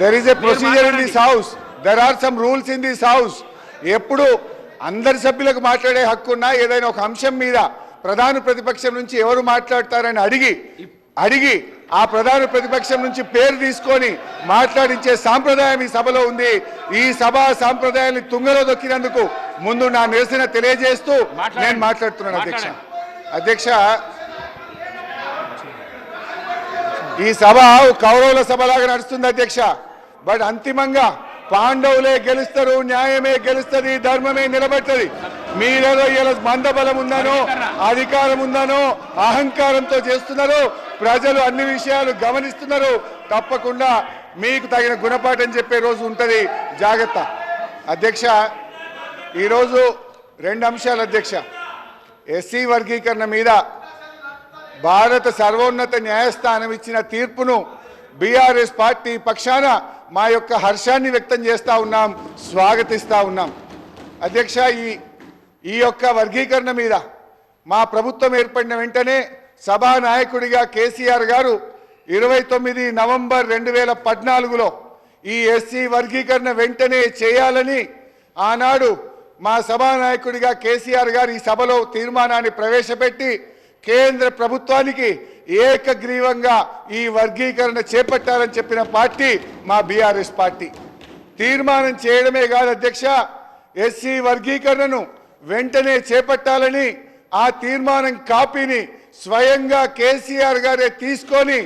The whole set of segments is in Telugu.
There is a procedure in this house there are some rules in this house ఎప్పుడు అందరి సభ్యులకు మాట్లాడే హక్కు ఉన్నా ఏదైనా ఒక అంశం మీద ప్రధాన ప్రతిపక్షం నుంచి ఎవరు మాట్లాడతారని అడిగి అడిగి ఆ ప్రధాన ప్రతిపక్షం నుంచి పేరు తీసుకొని మాట్లాడించే సాంప్రదాయం ఈ సభలో ఉంది. ఈ సభా సాంప్రదాయాన్ని తుంగలో దొక్కినందుకు ముందు నా నిరసన తెలియజేస్తూ నేను మాట్లాడుతున్నాను అధ్యక్ష. అధ్యక్ష ఈ సభ కౌరవుల సభలాగా నడుస్తుంది అధ్యక్ష. బట్ అంతిమంగా పాండవులే గెలుస్తారు న్యాయమే గెలుస్తుంది ధర్మమే నిలబెట్టది. మీరేదో ఇలా మందబలం ఉందనో అధికారం ఉందనో అహంకారంతో చేస్తున్నారు ప్రజలు అన్ని విషయాలు గమనిస్తున్నారు. తప్పకుండా మీకు తగిన గుణపాఠం చెప్పే రోజు ఉంటుంది. జాగ్రత్త. అధ్యక్ష ఈరోజు రెండు అంశాలు అధ్యక్ష. ఎస్సీ వర్గీకరణ మీద భారత సర్వోన్నత న్యాయస్థానం ఇచ్చిన తీర్పును బీఆర్ఎస్ పార్టీ పక్షాన మా యొక్క హర్షాన్ని వ్యక్తం చేస్తా ఉన్నాం స్వాగతిస్తా ఉన్నాం. అధ్యక్ష ఈ ఈ యొక్క వర్గీకరణ మీద మా ప్రభుత్వం ఏర్పడిన వెంటనే సభా నాయకుడిగా కేసీఆర్ గారు ఇరవై తొమ్మిది నవంబర్ రెండు వేల పద్నాలుగులో ఈ ఎస్సీ వర్గీకరణ వెంటనే చేయాలని ఆనాడు మా సభానాయకుడిగా కేసీఆర్ గారు ఈ సభలో తీర్మానాన్ని ప్రవేశపెట్టి కేంద్ర ప్రభుత్వానికి ఏకగ్రీవంగా ఈ వర్గీకరణ చేపట్టాలని చెప్పిన పార్టీ మా బీఆర్ఎస్ పార్టీ. తీర్మానం చేయడమే కాదు అధ్యక్ష ఎస్సీ వర్గీకరణను వెంటనే చేపట్టాలని ఆ తీర్మానం కాపీని స్వయంగా కేసీఆర్ గారే తీసుకొని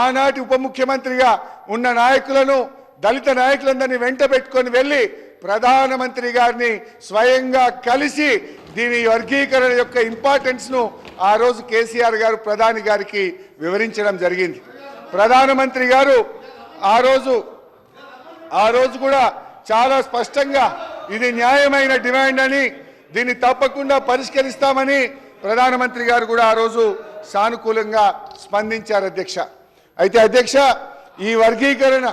ఆనాటి ఉప ముఖ్యమంత్రిగా ఉన్న నాయకులను దళిత నాయకులందరినీ వెంట పెట్టుకొని వెళ్ళి ప్రధానమంత్రి గారిని స్వయంగా కలిసి దీని వర్గీకరణ యొక్క ఇంపార్టెన్స్ను ఆ రోజు కేసీఆర్ గారు ప్రధాని గారికి వివరించడం జరిగింది. ప్రధానమంత్రి గారు ఆ రోజు ఆ రోజు కూడా చాలా స్పష్టంగా ఇది న్యాయమైన డిమాండ్ అని దీన్ని తప్పకుండా పరిష్కరిస్తామని ప్రధానమంత్రి గారు కూడా ఆ రోజు సానుకూలంగా స్పందించారు అధ్యక్ష. అయితే అధ్యక్ష ఈ వర్గీకరణ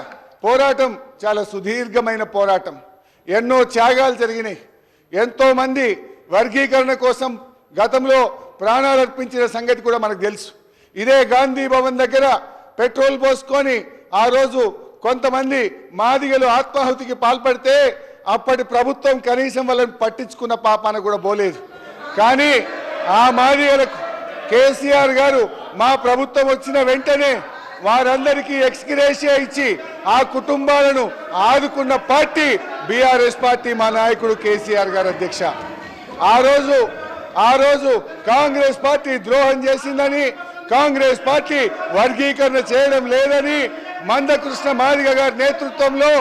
పోరాటం చాలా సుదీర్ఘమైన పోరాటం. ఎన్నో త్యాగాలు జరిగినాయి. ఎంతోమంది వర్గీకరణ కోసం గతంలో ప్రాణాలు అర్పించిన సంగతి కూడా మనకు తెలుసు. ఇదే గాంధీ భవన్ దగ్గర పెట్రోల్ పోసుకొని ఆ రోజు కొంతమంది మాదిగలు ఆత్మాహుతికి పాల్పడితే అప్పటి ప్రభుత్వం కనీసం వాళ్ళని పట్టించుకున్న పాపాన కూడా పోలేదు. కానీ ఆ మాదిగలకు కేసీఆర్ గారు మా ప్రభుత్వం వచ్చిన వెంటనే వారందరికీ ఎక్స్గ్రేషియా ఇచ్చి ఆ కుటుంబాలను ఆదుకున్న పార్టీ బీఆర్ఎస్ పార్టీ మా నాయకుడు కేసీఆర్ గారు అధ్యక్ష. ఆ రోజు ఆ రోజు కాంగ్రెస్ పార్టీ ద్రోహం చేసిందని కాంగ్రెస్ పార్టీ వర్గీకరణ చేయడం లేదని మందకృష్ణ మాదిగ గారి నేతృత్వంలో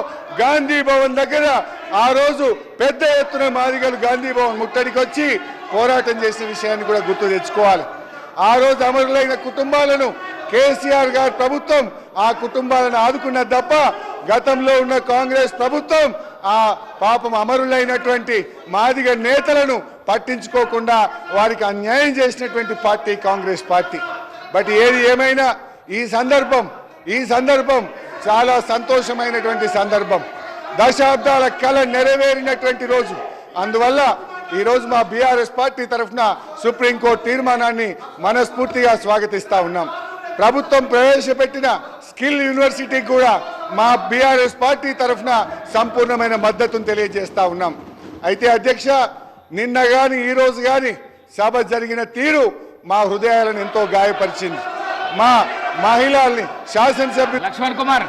గాంధీ భవన్ దగ్గర ఆ రోజు పెద్ద ఎత్తున మాదిగలు గాంధీ భవన్ ముట్టడికి వచ్చి పోరాటం చేసిన విషయాన్ని కూడా గుర్తు తెచ్చుకోవాలి. ఆ రోజు అమరులైన కుటుంబాలను కేసీఆర్ గారి ప్రభుత్వం ఆ కుటుంబాలను ఆదుకున్నది తప్ప గతంలో ఉన్న కాంగ్రెస్ ప్రభుత్వం ఆ పాపం అమరులైనటువంటి మాదిగ నేతలను పట్టించుకోకుండా వారికి అన్యాయం చేసినటువంటి పార్టీ కాంగ్రెస్ పార్టీ. బట్ ఏది ఏమైనా ఈ సందర్భం ఈ సందర్భం చాలా సంతోషమైనటువంటి సందర్భం. దశాబ్దాల కళ నెరవేరినటువంటి రోజు. అందువల్ల ఈరోజు మా బీఆర్ఎస్ పార్టీ తరఫున సుప్రీంకోర్టు తీర్మానాన్ని మనస్ఫూర్తిగా స్వాగతిస్తూ ఉన్నాం. ప్రభుత్వం ప్రవేశపెట్టిన స్కిల్ యూనివర్సిటీ కూడా మా బీఆర్ఎస్ పార్టీ తరఫున సంపూర్ణమైన మద్దతును తెలియజేస్తా ఉన్నాం. అయితే అధ్యక్ష నిన్న కానీ ఈ రోజు సభ జరిగిన తీరు మా హృదయాలను ఎంతో గాయపరిచింది. మా మహిళల్ని శాసనసభ్యులు లక్ష్మణ్ కుమార్